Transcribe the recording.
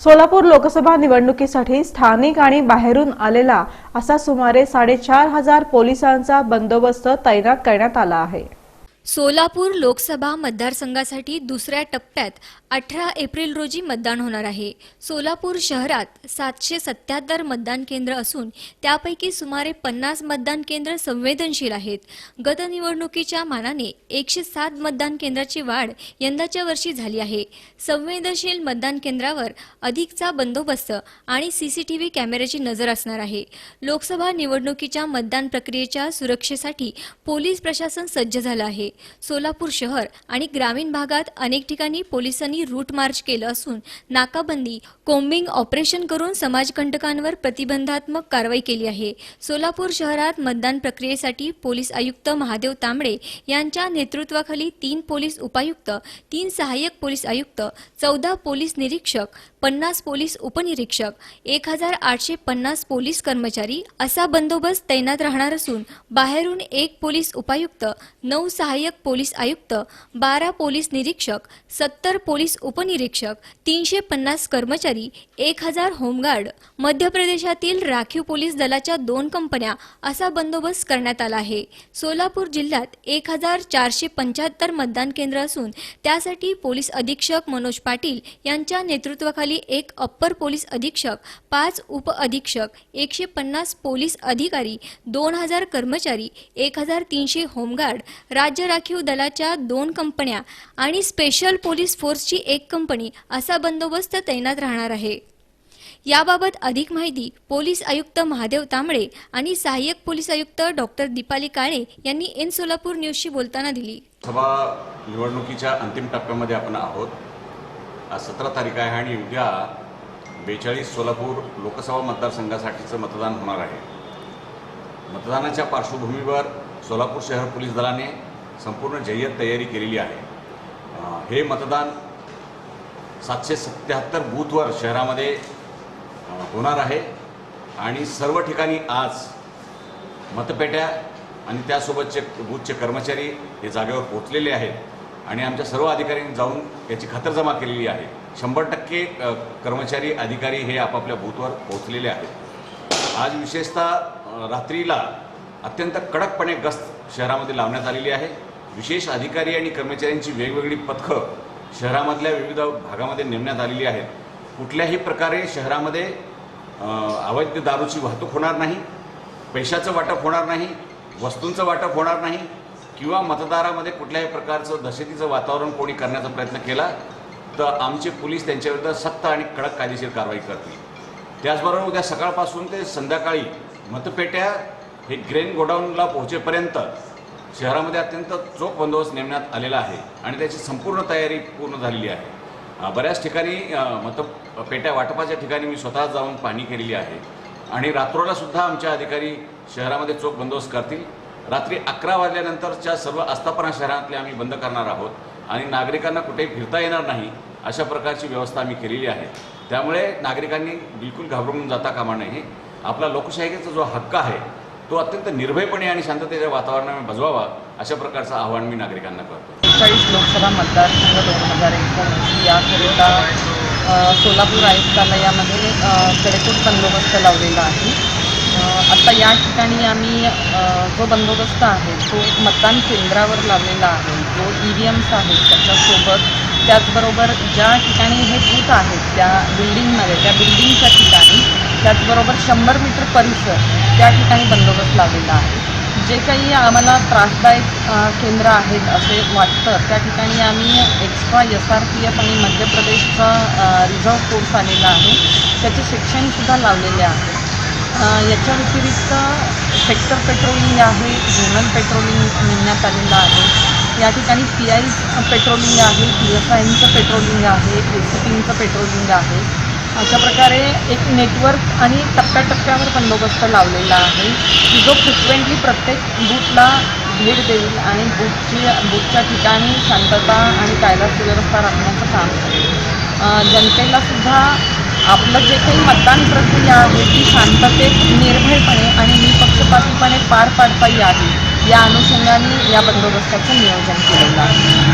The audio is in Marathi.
सोलापूर लोकसभा निवडणुकीसाठी स्थानिक आणि बाहेरून आलेला असा सुमारे साडेचार हजार पोलिसांचा बंदोबस्त तैनात करण्यात आला आहे. सोलापूर लोकसभा मतदारसंघासाठी दुसऱ्या टप्प्यात अठरा एप्रिल रोजी मतदान होणार आहे. सोलापूर शहरात सातशे सत्याहत्तर मतदान केंद्र असून त्यापैकी सुमारे पन्नास मतदान केंद्र संवेदनशील आहेत. गत निवडणुकीच्या मानाने एकशे सात मतदान केंद्राची वाढ यंदाच्या वर्षी झाली आहे. संवेदनशील मतदान केंद्रावर अधिकचा बंदोबस्त आणि सीसीटीव्ही कॅमेऱ्याची नजर असणार आहे. लोकसभा निवडणुकीच्या मतदान प्रक्रियेच्या सुरक्षेसाठी पोलीस प्रशासन सज्ज झालं आहे. सोलापूर शहर आणि ग्रामीण भागात अनेक ठिकाणी पोलिसांनी रूट मार्च केलं असून नाकाबंदी कोम्बिंग ऑपरेशन करून समाजकंटकांवर प्रतिबंधात्मक कारवाई केली आहे. सोलापूर शहरात मतदान प्रक्रियेसाठी पोलीस आयुक्त महादेव तांबडे यांच्या नेतृत्वाखाली तीन पोलीस उपायुक्त तीन सहाय्यक पोलीस आयुक्त चौदा पोलीस निरीक्षक पन्नास पोलीस उपनिरीक्षक एक हजार आठशे पन्नास पोलीस कर्मचारी असा बंदोबस्त तैनात राहणार असून बाहेरून एक पोलीस उपायुक्त नऊ सहाय्यक पोलीस आयुक्त बारा पोलीस निरीक्षक सत्तर पोलीस उपनिरीक्षक तीनशे पन्नास कर्मचारी एक हजार होमगार्ड मध्य प्रदेशातील राखीव पोलीस दलाच्या दोन कंपन्या असा बंदोबस्त करण्यात आला आहे. सोलापूर जिल्ह्यात एक हजार चारशे पंच्याहत्तर मतदान केंद्र असून त्यासाठी पोलीस अधीक्षक मनोज पाटील यांच्या नेतृत्वाखाली एक अप्पर पोलीस अधीक्षक पाच उप अधीक्षक एकशे पन्नास पोलीस अधिकारी दोन हजार कर्मचारी एक हजार तीनशे होमगार्ड राज्य राखीव दलाच्या दोन कंपन्या आणि स्पेशल पोलीस फोर्सची एक कंपनी असा बंदोबस्त तैनात राहणार आहे. याबाबत अधिक माहिती पोलीस आयुक्त महादेव तांबडे आणि सहाय्यक पोलीस आयुक्त डॉक्टर दीपाली काळे यांनी एन सोलापूर न्यूजशी बोलताना दिली. सभा निवडणुकीच्या अंतिम टप्प्यामध्ये आपण आहोत. आज सतरा तारीख आहे आणि उद्या बेचाळीस सोलापूर लोकसभा मतदारसंघासाठीचं मतदान होणार आहे. मतदानाच्या पार्श्वभूमीवर सोलापूर शहर पोलीस दलाने संपूर्ण जय्यत तयारी केलेली आहे. हे मतदान सातशे सत्याहत्तर बूथवर शहरामध्ये होणार आहे. आणि सर्व ठिकाणी आज मतपेट्या आणि त्यासोबतचे बूथचे कर्मचारी हे जागेवर पोचलेले आहेत. आणि आमच्या सर्व अधिकाऱ्यांनी जाऊन याची खातरजमा केलेली आहे. शंभर टक्के कर्मचारी अधिकारी हे आपापल्या बूथवर पोहोचलेले आहेत. आज विशेषतः रात्रीला अत्यंत कडकपणे गस्त शहरामध्ये लावण्यात आलेली आहे. विशेष अधिकारी आणि कर्मचाऱ्यांची वेगवेगळी पथकं शहरामधल्या विविध भागामध्ये नेमण्यात आलेली आहेत. कुठल्याही प्रकारे शहरामध्ये अवैध दारूची वाहतूक होणार नाही पैशाचं वाटप होणार नाही वस्तूंचं वाटप होणार नाही किंवा मतदारामध्ये कुठल्याही प्रकारचं दहशतीचं वातावरण कोणी करण्याचा प्रयत्न केला तर आमचे पोलीस त्यांच्याविरुद्ध सक्त आणि कडक कायदेशीर कारवाई करतील. त्याचबरोबर उद्या सकाळपासून ते संध्याकाळी मतपेट्या हे ग्रेन गोडाऊनला पोहोचेपर्यंत शहरामध्ये अत्यंत चोख बंदोबस्त नेमण्यात आलेला आहे आणि त्याची संपूर्ण तयारी पूर्ण झालेली आहे. बऱ्याच ठिकाणी मतलब मतपेट्या वाटपाच्या ठिकाणी मी स्वतः जाऊन पाहणी केलेली आहे. आणि रात्रोलासुद्धा आमच्या अधिकारी शहरामध्ये चोख बंदोबस्त करतील. रात्री अकरा वाजल्यानंतरच्या सर्व आस्थापना शहरातल्या आम्ही बंद करणार आहोत आणि नागरिकांना कुठेही फिरता येणार नाही अशा प्रकारची व्यवस्था आम्ही केलेली आहे. त्यामुळे नागरिकांनी बिलकुल घाबरून जाता कामा नये. आपला लोकशाहीचा जो हक्क आहे तो अत्यंत निर्भयपणे आणि शांततेच्या वातावरणामध्ये बजवावा अशा प्रकारचं आव्हान मी नागरिकांना करतो. चाळीस लोकसभा मतदारसंघ दोन हजार एकोणीस याकरिता सोलापूर आयुक्तालयामध्ये अ, कडेकोट बंदोबस्त लावलेला आहे. आता या ठिकाणी आम्ही जो बंदोबस्त आहे तो मतदान केंद्रावर लावलेला आहे. जो ई व्ही एम्स आहेत त्याच्यासोबत त्याचबरोबर ज्या ठिकाणी हे बूथ आहेत त्या बिल्डिंगमध्ये त्या बिल्डिंगच्या ठिकाणी त्याचबरोबर शंभर मीटर परिसर त्या ठिकाणी बंदोबस्त लावलेला आहे. जे काही आम्हाला त्रासदायक केंद्र आहेत असे वाटतं त्या ठिकाणी आम्ही extra S R P F आणि मध्य प्रदेशचा रिझर्व फोर्स आलेला आहे. त्याचे शिक्षणसुद्धा लावलेले आहे याच्या व्यतिरिक्त सेक्टर पेट्रोलिंग आहे झोनल पेट्रोलिंग नेमण्यात आलेलं आहे. या ठिकाणी पी आय पेट्रोलिंग आहे पी एस आयचं पेट्रोलिंग आहे ए सी पीचं पेट्रोलिंग आहे. अशा प्रकारे एक नेटवर्क आणि टप्प्याटप्प्यावर बंदोबस्त लावलेला आहे की जो फ्रिक्वेंटली प्रत्येक बूथला भेट देईल आणि बूथची बूथच्या ठिकाणी शांतता आणि कायदा सुव्यवस्था राखण्याचं काम करेल. जनतेला सुद्धा आपलं जे काही मतदान प्रक्रिया आहे ती शांततेत निर्भयपणे आणि निपक्षपातीपणे पार पाडता यावी या अनुषंगाने या बंदोबस्ताचं नियोजन केलेलं आहे.